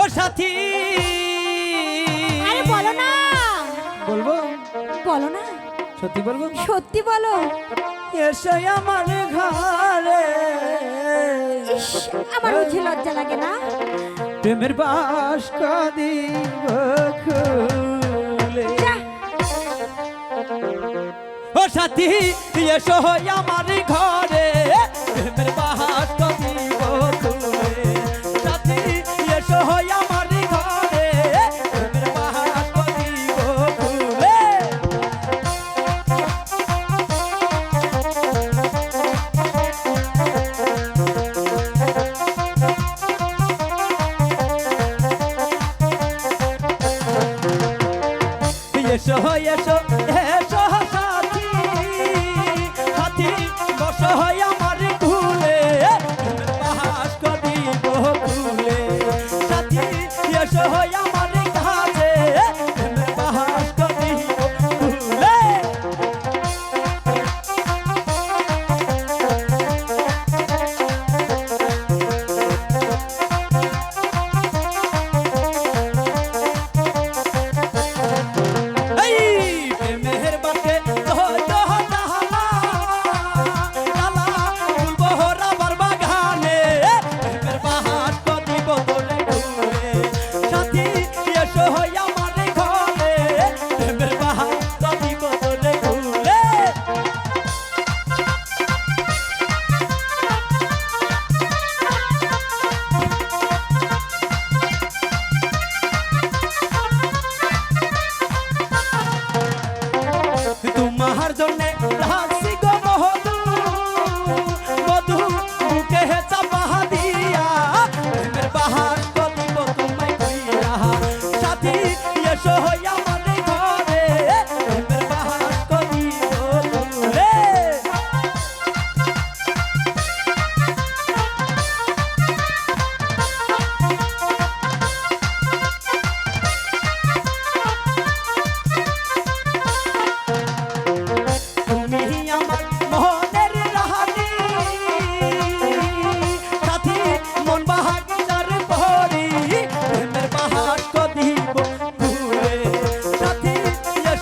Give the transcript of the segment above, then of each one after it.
ও সাথী। আরে বলো না। বলব? বলো না। সত্যি বলব? সত্যি বলো। এসে আমার ঘরে। আমার বুঝি লজ্জা লাগে না? প্রেমের বাস কাদিব খুলে। ও সাথী এসো আমার ঘরে। এসো এসো এসো সাথী। সাথী বস আমার কুলে পাহাস কদিব কুলে সাথী এসো আমার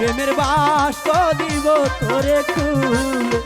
প্রেমের বাস দিব তোরে খুলে।